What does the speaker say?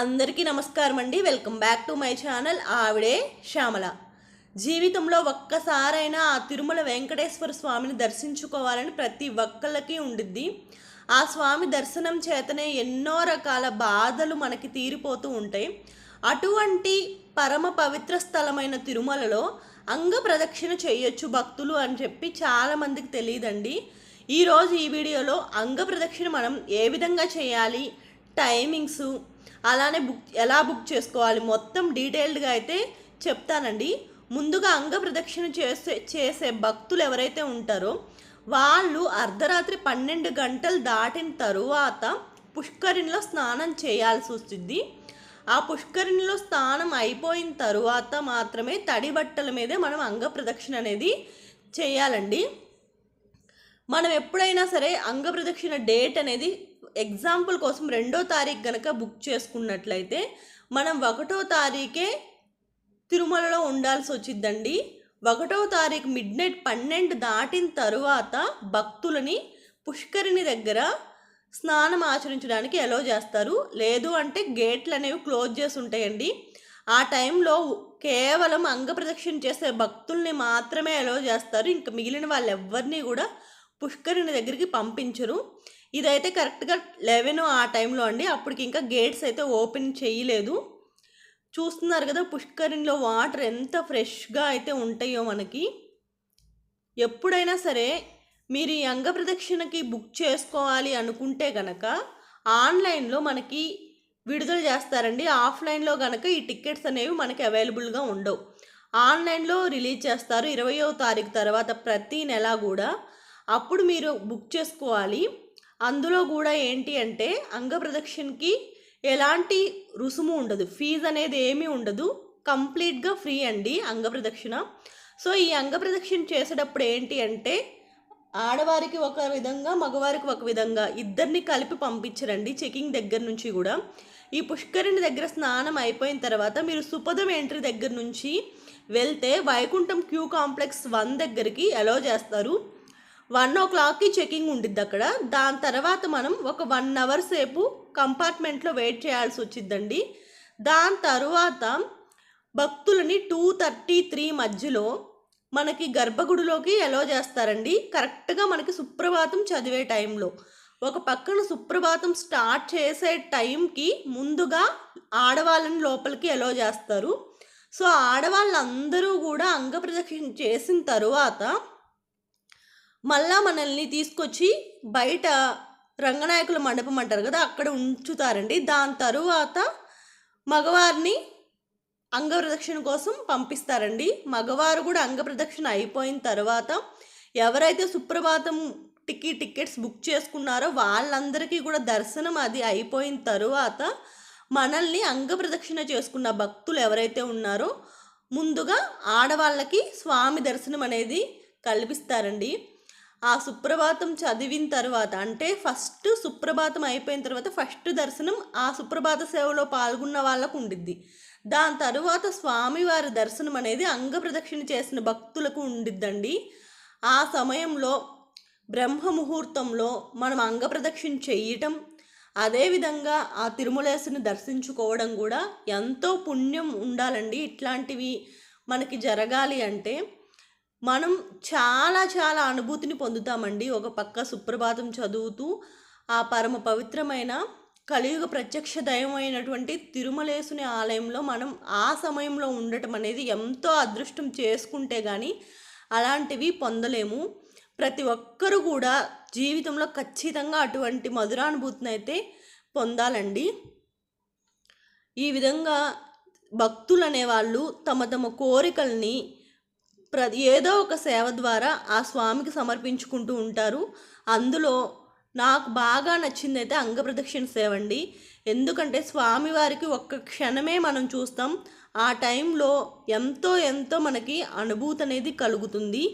అందరికీ నమస్కారం అండి. Welcome back to my channel. ఆవిడే శ్యామల. జీవితంలో ఒక్కసారైనా ఆ తిరుమల వెంకటేశ్వర స్వామిని దర్శించుకోవాలని ప్రతి ఒక్కళ్ళకి ఉండిద్ది. ఆ స్వామి దర్శనం చేతనే ఎన్నో రకాల బాధలు మనకి తీరిపోతూ ఉంటాయి. అటువంటి పరమ పవిత్ర స్థలమైన తిరుమలలో అంగ ప్రదక్షిణ చేయొచ్చు భక్తులు అని చెప్పి చాలామందికి తెలియదండి. ఈరోజు ఈ వీడియోలో అంగ ప్రదక్షిణ మనం ఏ విధంగా చేయాలి? టైమింగ్స్ అలానే బుక్ ఎలా బుక్ చేసుకోవాలి? మొత్తం డీటెయిల్డ్గా అయితే చెప్తానండి. ముందుగా అంగ ప్రదక్షిణ చేసే చేసే భక్తులు ఎవరైతే ఉంటారో వాళ్ళు అర్ధరాత్రి పన్నెండు గంటలు దాటిన తరువాత పుష్కరిణిలో స్నానం చేయాల్సి వస్తుంది. ఆ పుష్కరిణిలో స్నానం అయిపోయిన తరువాత మాత్రమే తడి బట్టల మీదే మనం అంగ ప్రదక్షిణ అనేది చేయాలండి. మనం ఎప్పుడైనా సరే అంగ ప్రదక్షిణ డేట్ అనేది ఎగ్జాంపుల్ కోసం రెండో తారీఖు కనుక బుక్ చేసుకున్నట్లయితే మనం ఒకటో తారీఖే తిరుమలలో ఉండాల్సి వచ్చిందండి. ఒకటో తారీఖు మిడ్ నైట్ పన్నెండు దాటిన తరువాత భక్తులని పుష్కరిణి దగ్గర స్నానం ఆచరించడానికి ఎలో చేస్తారు. లేదు అంటే గేట్లు అనేవి క్లోజ్ చేసి ఉంటాయండి. ఆ టైంలో కేవలం అంగ ప్రదక్షిణ చేసే భక్తుల్ని మాత్రమే ఎలో చేస్తారు. ఇంకా మిగిలిన వాళ్ళు ఎవరిని కూడా పుష్కరిణి దగ్గరికి పంపించరు. ఇదైతే కరెక్ట్గా లెవెన్ ఆ టైంలో అండి. అప్పటికి ఇంకా గేట్స్ అయితే ఓపెన్ చేయలేదు. చూస్తున్నారు కదా పుష్కరిణిలో వాటర్ ఎంత ఫ్రెష్గా అయితే ఉంటాయో మనకి. ఎప్పుడైనా సరే మీరు ఈ అంగ ప్రదక్షిణకి బుక్ చేసుకోవాలి అనుకుంటే గనక ఆన్లైన్లో మనకి విడుదల చేస్తారండి. ఆఫ్లైన్లో గనక ఈ టికెట్స్ అనేవి మనకి అవైలబుల్గా ఉండవు. ఆన్లైన్లో రిలీజ్ చేస్తారు ఇరవయో తారీఖు తర్వాత ప్రతి నెల కూడా. అప్పుడు మీరు బుక్ చేసుకోవాలి. అందులో కూడా ఏంటి అంటే అంగ ప్రదక్షిణకి ఎలాంటి రుసుము ఉండదు. ఫీజు అనేది ఏమీ ఉండదు. కంప్లీట్గా ఫ్రీ అండి అంగ ప్రదక్షిణ. సో ఈ అంగ ప్రదక్షిణ చేసేటప్పుడు ఏంటి అంటే ఆడవారికి ఒక విధంగా మగవారికి ఒక విధంగా ఇద్దరిని కలిపి పంపించరండి చెకింగ్ దగ్గర నుంచి కూడా. ఈ పుష్కరిణి దగ్గర స్నానం అయిపోయిన తర్వాత మీరు సుపదం ఎంట్రీ దగ్గర నుంచి వెళ్తే వైకుంఠం క్యూ కాంప్లెక్స్ వన్ దగ్గరికి అలో చేస్తారు. వన్ ఓ క్లాక్కి చెకింగ్ ఉండిద్ది అక్కడ. దాని తర్వాత మనం ఒక వన్ అవర్ సేపు కంపార్ట్మెంట్లో వెయిట్ చేయాల్సి వచ్చిందండి దాని తర్వాత భక్తులని టూ థర్టీ త్రీ మధ్యలో మనకి గర్భగుడిలోకి ఎలో చేస్తారండి. కరెక్ట్గా మనకి సుప్రభాతం చదివే టైంలో. ఒక పక్కన సుప్రభాతం స్టార్ట్ చేసే టైంకి ముందుగా ఆడవాళ్ళని లోపలికి ఎలో చేస్తారు. సో ఆడవాళ్ళందరూ కూడా అంగప్రదక్షిణ చేసిన తరువాత మళ్ళా మనల్ని తీసుకొచ్చి బయట రంగనాయకుల మండపం అంటారు కదా అక్కడ ఉంచుతారండి. దాని తరువాత మగవారిని అంగప్రదక్షిణ కోసం పంపిస్తారండి. మగవారు కూడా అంగప్రదక్షిణ అయిపోయిన తర్వాత ఎవరైతే సుప్రభాతం టికి టికెట్స్ బుక్ చేసుకున్నారో వాళ్ళందరికీ కూడా దర్శనం అది అయిపోయిన తరువాత మనల్ని అంగప్రదక్షిణ చేసుకున్న భక్తులు ఎవరైతే ఉన్నారో ముందుగా ఆడవాళ్ళకి స్వామి దర్శనం అనేది కల్పిస్తారండి. ఆ సుప్రభాతం చదివిన తర్వాత అంటే ఫస్ట్ సుప్రభాతం అయిపోయిన తర్వాత ఫస్ట్ దర్శనం ఆ సుప్రభాత సేవలో పాల్గొన్న వాళ్ళకు ఉండిద్ది. దాని తరువాత స్వామివారి దర్శనం అనేది అంగప్రదక్షిణ చేసిన భక్తులకు ఉండిద్దండి. ఆ సమయంలో బ్రహ్మ ముహూర్తంలో మనం అంగ ప్రదక్షిణ చేయటం అదేవిధంగా ఆ తిరుమలేసుని దర్శించుకోవడం కూడా ఎంతో పుణ్యం ఉండాలండి. ఇట్లాంటివి మనకి జరగాలి అంటే మనం చాలా చాలా అనుభూతిని పొందుతామండి. ఒక పక్క సుప్రభాతం చదువుతూ ఆ పరమ పవిత్రమైన కలియుగ ప్రత్యక్ష దైవమైనటువంటి తిరుమలేసుని ఆలయంలో మనం ఆ సమయంలో ఉండటం అనేది ఎంతో అదృష్టం చేసుకుంటే కానీ అలాంటివి పొందలేము. ప్రతి ఒక్కరూ కూడా జీవితంలో ఖచ్చితంగా అటువంటి మధురానుభూతిని అయితే పొందాలండి. ఈ విధంగా భక్తులు అనేవాళ్ళు తమ తమ కోరికల్ని ప్రతి ఏదో ఒక సేవ ద్వారా ఆ స్వామికి సమర్పించుకుంటూ ఉంటారు. అందులో నాకు బాగా నచ్చింది అయితే అంగప్రదక్షిణ సేవ అండి. ఎందుకంటే స్వామివారికి ఒక్క క్షణమే మనం చూస్తాం. ఆ టైంలో ఎంతో ఎంతో మనకి అనుభూతి అనేది కలుగుతుంది.